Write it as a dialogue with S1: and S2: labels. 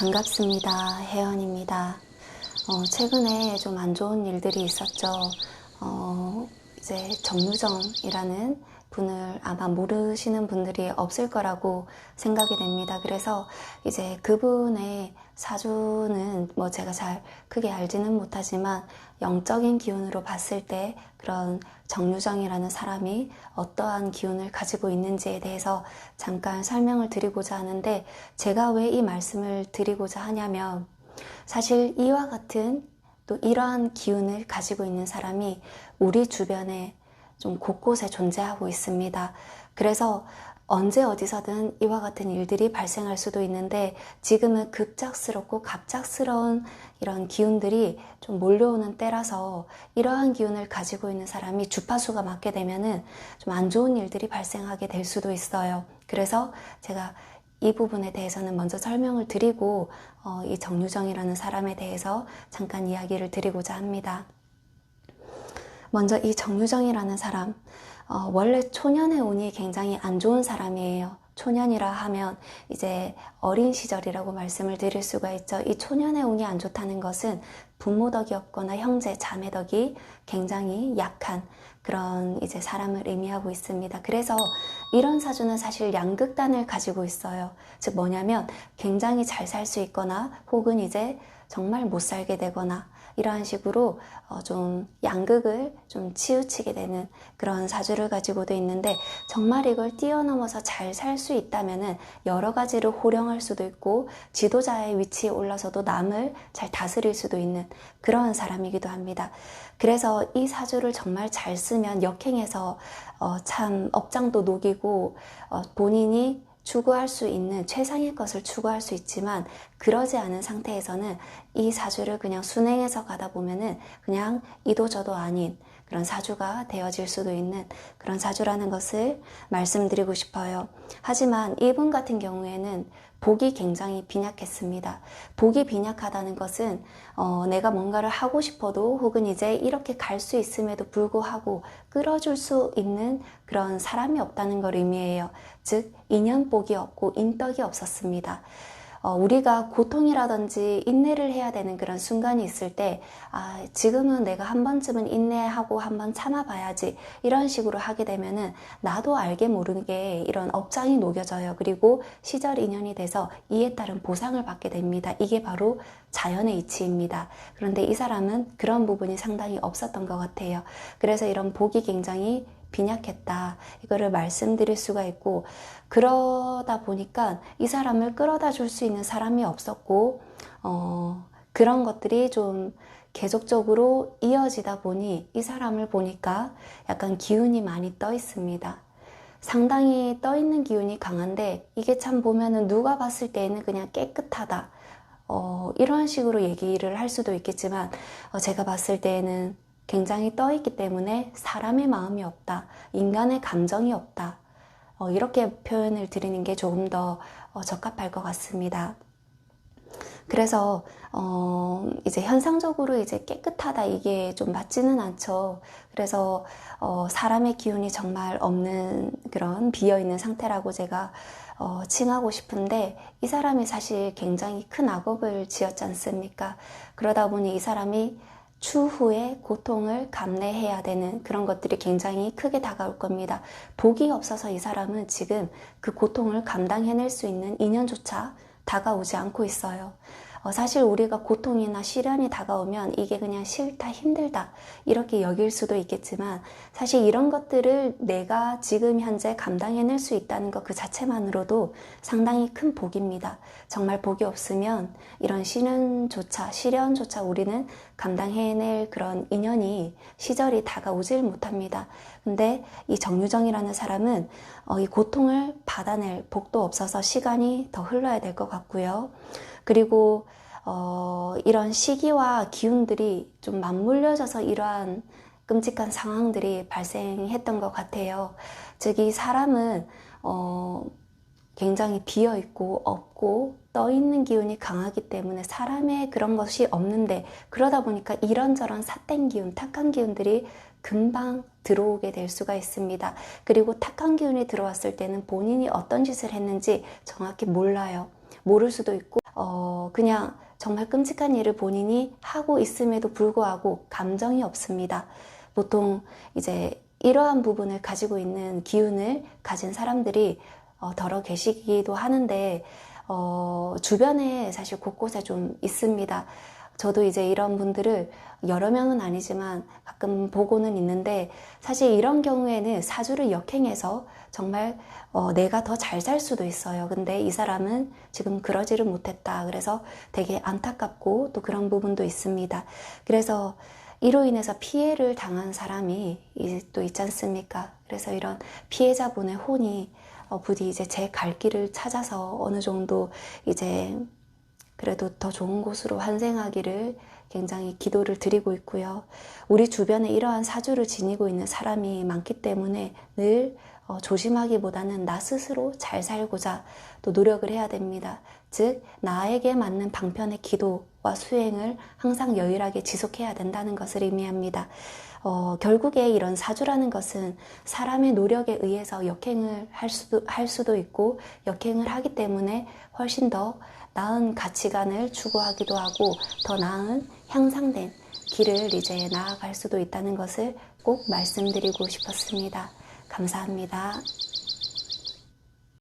S1: 반갑습니다. 혜연입니다. 어, 최근에 좀 안 좋은 일들이 있었죠. 어, 이제 정유정이라는 분을 아마 모르시는 분들이 없을 거라고 생각이 됩니다. 그래서 이제 그분의 사주는 뭐 제가 잘 크게 알지는 못하지만 영적인 기운으로 봤을 때 그런 정유정이라는 사람이 어떠한 기운을 가지고 있는지에 대해서 잠깐 설명을 드리고자 하는데 제가 왜 이 말씀을 드리고자 하냐면 사실 이와 같은 또 이러한 기운을 가지고 있는 사람이 우리 주변에 좀 곳곳에 존재하고 있습니다. 그래서 언제 어디서든 이와 같은 일들이 발생할 수도 있는데 지금은 급작스럽고 갑작스러운 이런 기운들이 좀 몰려오는 때라서 이러한 기운을 가지고 있는 사람이 주파수가 맞게 되면은 좀 안 좋은 일들이 발생하게 될 수도 있어요. 그래서 제가 이 부분에 대해서는 먼저 설명을 드리고 어, 이 정유정이라는 사람에 대해서 잠깐 이야기를 드리고자 합니다. 먼저 이 정유정이라는 사람, 어, 원래 초년의 운이 굉장히 안 좋은 사람이에요. 초년이라 하면 이제 어린 시절이라고 말씀을 드릴 수가 있죠. 이 초년의 운이 안 좋다는 것은 부모 덕이 없거나 형제, 자매 덕이 굉장히 약한 그런 이제 사람을 의미하고 있습니다. 그래서 이런 사주는 사실 양극단을 가지고 있어요. 즉 뭐냐면 굉장히 잘 살 수 있거나 혹은 이제 정말 못 살게 되거나 이러한 식으로 어, 좀 양극을 좀 치우치게 되는 그런 사주를 가지고도 있는데 정말 이걸 뛰어넘어서 잘 살 수 있다면은 여러 가지를 호령할 수도 있고 지도자의 위치에 올라서도 남을 잘 다스릴 수도 있는 그런 사람이기도 합니다. 그래서 이 사주를 정말 잘 쓰면 역행해서 어, 참 업장도 녹이고 어, 본인이 추구할 수 있는 최상의 것을 추구할 수 있지만 그러지 않은 상태에서는 이 사주를 그냥 순행해서 가다 보면은 그냥 이도저도 아닌 그런 사주가 되어질 수도 있는 그런 사주라는 것을 말씀드리고 싶어요. 하지만 이분 같은 경우에는 복이 굉장히 빈약했습니다. 복이 빈약하다는 것은 어, 내가 뭔가를 하고 싶어도 혹은 이제 이렇게 갈 수 있음에도 불구하고 끌어줄 수 있는 그런 사람이 없다는 걸 의미해요. 즉 인연복이 없고 인덕이 없었습니다. 어, 우리가 고통이라든지 인내를 해야 되는 그런 순간이 있을 때, 아, 지금은 내가 한 번쯤은 인내하고 한번 참아봐야지. 이런 식으로 하게 되면은 나도 알게 모르게 이런 업장이 녹여져요. 그리고 시절 인연이 돼서 이에 따른 보상을 받게 됩니다. 이게 바로 자연의 이치입니다. 그런데 이 사람은 그런 부분이 상당히 없었던 것 같아요. 그래서 이런 복이 굉장히 빈약했다. 이거를 말씀드릴 수가 있고, 그러다 보니까 이 사람을 끌어다 줄 수 있는 사람이 없었고, 어, 그런 것들이 좀 계속적으로 이어지다 보니 이 사람을 보니까 약간 기운이 많이 떠 있습니다. 상당히 떠 있는 기운이 강한데 이게 참 보면은 누가 봤을 때에는 그냥 깨끗하다. 어, 이런 식으로 얘기를 할 수도 있겠지만 어, 제가 봤을 때에는 굉장히 떠 있기 때문에 사람의 마음이 없다. 인간의 감정이 없다. 어, 이렇게 표현을 드리는 게 조금 더 어, 적합할 것 같습니다. 그래서 어 이제 현상적으로 이제 깨끗하다 이게 좀 맞지는 않죠. 그래서 어 사람의 기운이 정말 없는 그런 비어 있는 상태라고 제가 어 칭하고 싶은데 이 사람이 사실 굉장히 큰 악업을 지었지 않습니까? 그러다 보니 이 사람이 추후에 고통을 감내해야 되는 그런 것들이 굉장히 크게 다가올 겁니다. 복이 없어서 이 사람은 지금 그 고통을 감당해낼 수 있는 인연조차 다가오지 않고 있어요. 어, 사실 우리가 고통이나 시련이 다가오면 이게 그냥 싫다, 힘들다, 이렇게 여길 수도 있겠지만, 사실 이런 것들을 내가 지금 현재 감당해낼 수 있다는 것 그 자체만으로도 상당히 큰 복입니다. 정말 복이 없으면 이런 시련조차, 시련조차 우리는 감당해낼 그런 인연이, 시절이 다가오질 못합니다. 근데 이 정유정이라는 사람은 어, 이 고통을 받아낼 복도 없어서 시간이 더 흘러야 될 것 같고요. 그리고 어, 이런 시기와 기운들이 좀 맞물려져서 이러한 끔찍한 상황들이 발생했던 것 같아요. 즉, 이 사람은, 어, 굉장히 비어 있고 없고 떠 있는 기운이 강하기 때문에 사람의 그런 것이 없는데 그러다 보니까 이런저런 삿된 기운, 탁한 기운들이 금방 들어오게 될 수가 있습니다. 그리고 탁한 기운이 들어왔을 때는 본인이 어떤 짓을 했는지 정확히 몰라요. 모를 수도 있고 어, 그냥 정말 끔찍한 일을 본인이 하고 있음에도 불구하고 감정이 없습니다. 보통 이제 이러한 부분을 가지고 있는 기운을 가진 사람들이 어, 덜어 계시기도 하는데 어, 주변에 사실 곳곳에 좀 있습니다. 저도 이제 이런 분들을 여러 명은 아니지만 가끔 보고는 있는데 사실 이런 경우에는 사주를 역행해서 정말 어, 내가 더 잘 살 수도 있어요. 근데 이 사람은 지금 그러지를 못했다. 그래서 되게 안타깝고 또 그런 부분도 있습니다. 그래서 이로 인해서 피해를 당한 사람이 또 있지 않습니까? 그래서 이런 피해자분의 혼이 어, 부디 이제 제 갈 길을 찾아서 어느 정도 이제 그래도 더 좋은 곳으로 환생하기를 굉장히 기도를 드리고 있고요. 우리 주변에 이러한 사주를 지니고 있는 사람이 많기 때문에 늘 어, 조심하기보다는 나 스스로 잘 살고자 또 노력을 해야 됩니다. 즉, 나에게 맞는 방편의 기도와 수행을 항상 여유하게 지속해야 된다는 것을 의미합니다. 어, 결국에 이런 사주라는 것은 사람의 노력에 의해서 역행을 할 수도, 할 수도 있고 역행을 하기 때문에 훨씬 더 나은 가치관을 추구하기도 하고 더 나은 향상된 길을 이제 나아갈 수도 있다는 것을 꼭 말씀드리고 싶었습니다. 감사합니다.